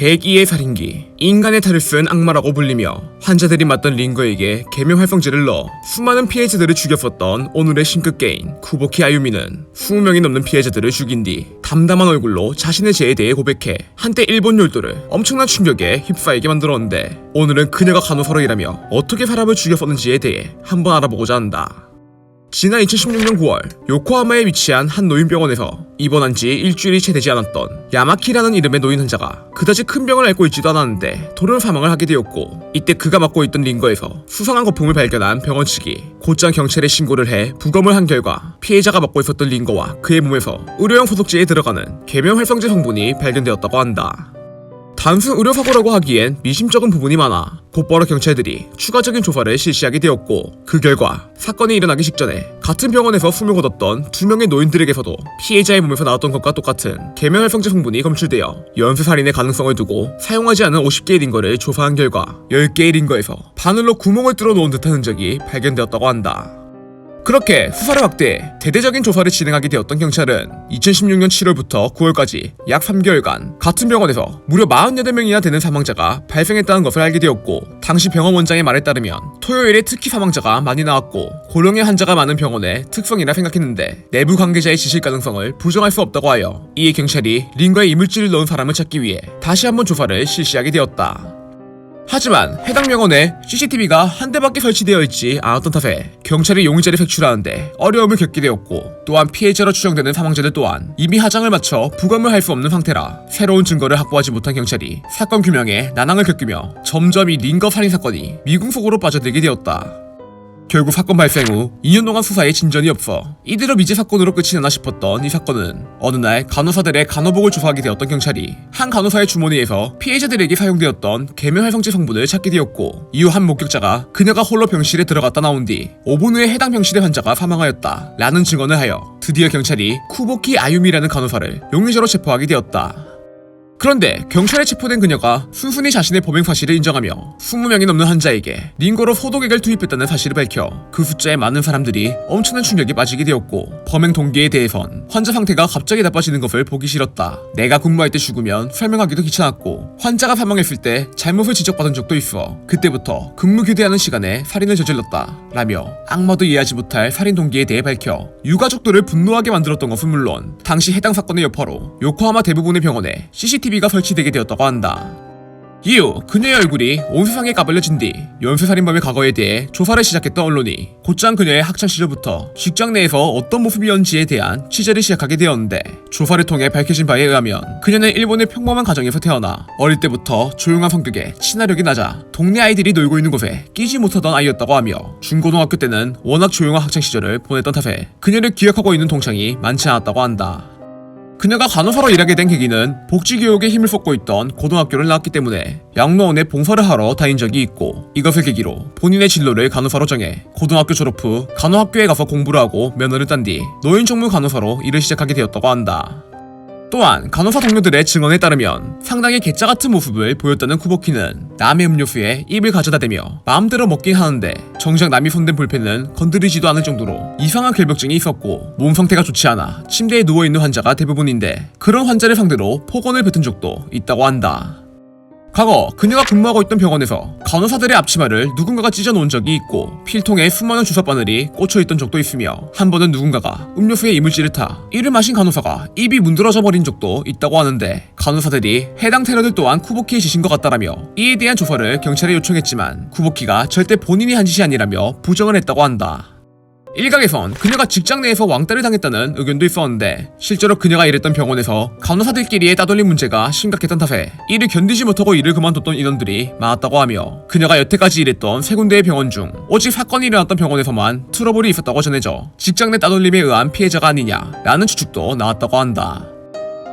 102의 살인기, 인간의 탈을 쓴 악마라고 불리며 환자들이 맞던 링거에게 계명활성제를 넣어 수많은 피해자들을 죽였었던 오늘의 신급계인 쿠보키 아유미는 20명이 넘는 피해자들을 죽인 뒤 담담한 얼굴로 자신의 죄에 대해 고백해 한때 일본 열도를 엄청난 충격에 휩싸이게 만들었는데 오늘은 그녀가 간호사로 일하며 어떻게 사람을 죽였었는지에 대해 한번 알아보고자 한다. 지난 2016년 9월 요코하마에 위치한 한 노인병원에서 입원한 지 일주일이 채 되지 않았던 야마키라는 이름의 노인 환자가 그다지 큰 병을 앓고 있지도 않았는데 돌연 사망을 하게 되었고 이때 그가 맡고 있던 링거에서 수상한 거품을 발견한 병원 측이 곧장 경찰에 신고를 해 부검을 한 결과 피해자가 맡고 있었던 링거와 그의 몸에서 의료용 소독제에 들어가는 계면활성제 성분이 발견되었다고 한다. 단순 의료사고라고 하기엔 미심쩍은 부분이 많아 곧바로 경찰들이 추가적인 조사를 실시하게 되었고 그 결과 사건이 일어나기 직전에 같은 병원에서 숨을 거뒀던 두 명의 노인들에게서도 피해자의 몸에서 나왔던 것과 똑같은 계면활성제 성분이 검출되어 연쇄살인의 가능성을 두고 사용하지 않은 50개의 링거를 조사한 결과 10개의 링거에서 바늘로 구멍을 뚫어 놓은 듯한 흔적이 발견되었다고 한다. 그렇게 수사를 확대해 대대적인 조사를 진행하게 되었던 경찰은 2016년 7월부터 9월까지 약 3개월간 같은 병원에서 무려 48명이나 되는 사망자가 발생했다는 것을 알게 되었고 당시 병원 원장의 말에 따르면 토요일에 특히 사망자가 많이 나왔고 고령의 환자가 많은 병원의 특성이라 생각했는데 내부 관계자의 지실 가능성을 부정할 수 없다고 하여 이에 경찰이 링거에 이물질을 넣은 사람을 찾기 위해 다시 한번 조사를 실시하게 되었다. 하지만 해당 병원에 CCTV가 한 대밖에 설치되어 있지 않았던 탓에 경찰이 용의자를 색출하는데 어려움을 겪게 되었고 또한 피해자로 추정되는 사망자들 또한 이미 하장을 마쳐 부검을 할 수 없는 상태라 새로운 증거를 확보하지 못한 경찰이 사건 규명에 난항을 겪으며 점점 이 링거 살인 사건이 미궁 속으로 빠져들게 되었다. 결국 사건 발생 후 2년 동안 수사에 진전이 없어 이대로 미제 사건으로 끝이 나나 싶었던 이 사건은 어느 날 간호사들의 간호복을 조사하게 되었던 경찰이 한 간호사의 주머니에서 피해자들에게 사용되었던 계면활성제 성분을 찾게 되었고 이후 한 목격자가 그녀가 홀로 병실에 들어갔다 나온 뒤 5분 후에 해당 병실의 환자가 사망하였다 라는 증언을 하여 드디어 경찰이 쿠보키 아유미라는 간호사를 용의자로 체포하게 되었다. 그런데 경찰에 체포된 그녀가 순순히 자신의 범행 사실을 인정하며 20명이 넘는 환자에게 링거로 소독액을 투입했다는 사실을 밝혀 그 숫자에 많은 사람들이 엄청난 충격에 빠지게 되었고 범행 동기에 대해선 환자 상태가 갑자기 나빠지는 것을 보기 싫었다. 내가 근무할 때 죽으면 설명하기도 귀찮았고 환자가 사망했을 때 잘못을 지적받은 적도 있어 그때부터 근무 교대하는 시간에 살인을 저질렀다. 라며 악마도 이해하지 못할 살인 동기에 대해 밝혀 유가족들을 분노하게 만들었던 것은 물론 당시 해당 사건의 여파로 요코하마 대부분의 병원에 CCTV가 설치되게 되었다고 한다. 이후 그녀의 얼굴이 온 세상에 까발려진 뒤 연쇄살인범의 과거에 대해 조사를 시작했던 언론이 곧장 그녀의 학창 시절부터 직장 내에서 어떤 모습이었는지에 대한 취재를 시작하게 되었는데 조사를 통해 밝혀진 바에 의하면 그녀는 일본의 평범한 가정에서 태어나 어릴 때부터 조용한 성격에 친화력이 낮아 동네 아이들이 놀고 있는 곳에 끼지 못하던 아이였다고 하며 중고등학교 때는 워낙 조용한 학창 시절을 보냈던 탓에 그녀를 기억하고 있는 동창이 많지 않았다고 한다. 그녀가 간호사로 일하게 된 계기는 복지교육에 힘을 쏟고 있던 고등학교를 나왔기 때문에 양로원에 봉사를 하러 다닌 적이 있고 이것을 계기로 본인의 진로를 간호사로 정해 고등학교 졸업 후 간호학교에 가서 공부를 하고 면허를 딴 뒤 노인 총무 간호사로 일을 시작하게 되었다고 한다. 또한 간호사 동료들의 증언에 따르면 상당히 개짜 같은 모습을 보였다는 쿠보키는 남의 음료수에 입을 가져다 대며 마음대로 먹긴 하는데 정작 남이 손댄 볼펜은 건드리지도 않을 정도로 이상한 결벽증이 있었고 몸 상태가 좋지 않아 침대에 누워있는 환자가 대부분인데 그런 환자를 상대로 폭언을 뱉은 적도 있다고 한다. 과거 그녀가 근무하고 있던 병원에서 간호사들의 앞치마를 누군가가 찢어놓은 적이 있고 필통에 수많은 주사 바늘이 꽂혀있던 적도 있으며 한 번은 누군가가 음료수에 이물질을 타 이를 마신 간호사가 입이 문드러져 버린 적도 있다고 하는데 간호사들이 해당 테러들 또한 쿠보키의 짓인 것 같다라며 이에 대한 조사를 경찰에 요청했지만 쿠보키가 절대 본인이 한 짓이 아니라며 부정을 했다고 한다. 일각에선 그녀가 직장 내에서 왕따를 당했다는 의견도 있었는데 실제로 그녀가 일했던 병원에서 간호사들끼리의 따돌림 문제가 심각했던 탓에 이를 견디지 못하고 일을 그만뒀던 인원들이 많았다고 하며 그녀가 여태까지 일했던 세 군데의 병원 중 오직 사건이 일어났던 병원에서만 트러블이 있었다고 전해져 직장 내 따돌림에 의한 피해자가 아니냐라는 추측도 나왔다고 한다.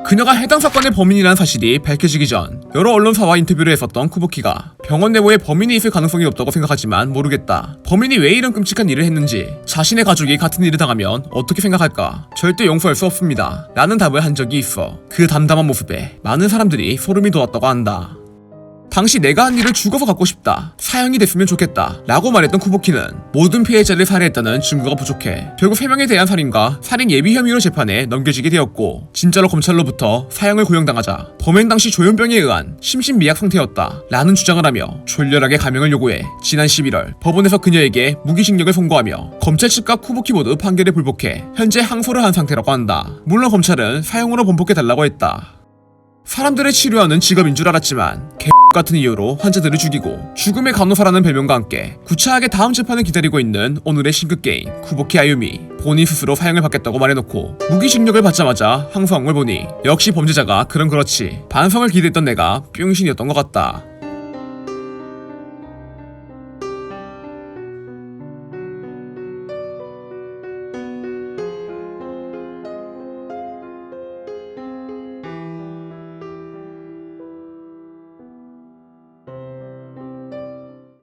그녀가 해당 사건의 범인이라는 사실이 밝혀지기 전 여러 언론사와 인터뷰를 했었던 쿠보키가 병원 내부에 범인이 있을 가능성이 없다고 생각하지만 모르겠다. 범인이 왜 이런 끔찍한 일을 했는지 자신의 가족이 같은 일을 당하면 어떻게 생각할까? 절대 용서할 수 없습니다. 라는 답을 한 적이 있어. 그 담담한 모습에 많은 사람들이 소름이 돋았다고 한다. 당시 내가 한 일을 죽어서 갖고 싶다. 사형이 됐으면 좋겠다. 라고 말했던 쿠보키는 모든 피해자를 살해했다는 증거가 부족해 결국 3명에 대한 살인과 살인 예비 혐의로 재판에 넘겨지게 되었고 진짜로 검찰로부터 사형을 고용당하자 범행 당시 조현병에 의한 심신미약 상태였다. 라는 주장을 하며 졸렬하게 감형을 요구해 지난 11월 법원에서 그녀에게 무기징역을 선고하며 검찰 측과 쿠보키 모두 판결에 불복해 현재 항소를 한 상태라고 한다. 물론 검찰은 사형으로 번복해달라고 했다. 사람들의 치료하는 직업인 줄 알았지만 개 같은 이유로 환자들을 죽이고 죽음의 간호사라는 별명과 함께 구차하게 다음 재판을 기다리고 있는 오늘의 신극게임 쿠보키 아유미. 본인 스스로 사형을 받겠다고 말해놓고 무기징역을 받자마자 항소한 걸 보니 역시 범죄자가 그럼 그렇지. 반성을 기대했던 내가 뿅신이었던 것 같다